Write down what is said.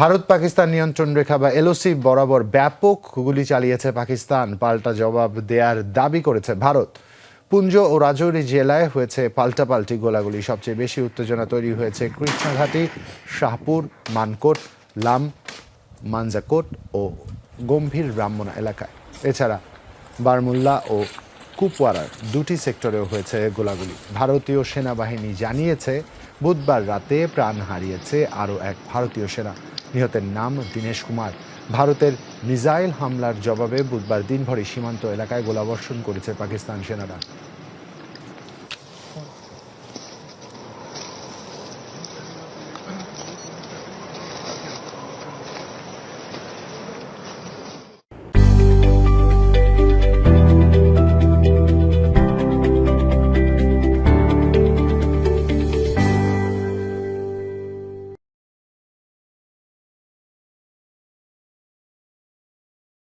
ভারত পাকিস্তান নিয়ন্ত্রণ রেখা বা এলওসি বরাবর ব্যাপক গুলি চালিয়েছে পাকিস্তান। পাল্টা জবাব দেয়ার দাবি করেছে ভারত। পুঞ্জ ও রাজৌরি জেলায় হয়েছে পাল্টাপাল্টি গোলাগুলি। সবচেয়ে বেশি উত্তেজনা তৈরি হয়েছে কৃষ্ণঘাটি, শাহপুর, মানকোট, লাম, মানজাকোট ও গম্ভীর ব্রাহ্মণ এলাকায়। এছাড়া বারমুল্লা ও কুপওয়ারার দুটি সেক্টরেও হয়েছে গোলাগুলি। ভারতীয় সেনাবাহিনী জানিয়েছে, বুধবার রাতে প্রাণ হারিয়েছে আরও এক ভারতীয় সেনা। নিহতের নাম দীনেশ কুমার। ভারতের মিসাইল হামলার জবাবে বুধবার দিনভরই সীমান্ত এলাকায় গোলাবর্ষণ করেছে পাকিস্তান সেনারা।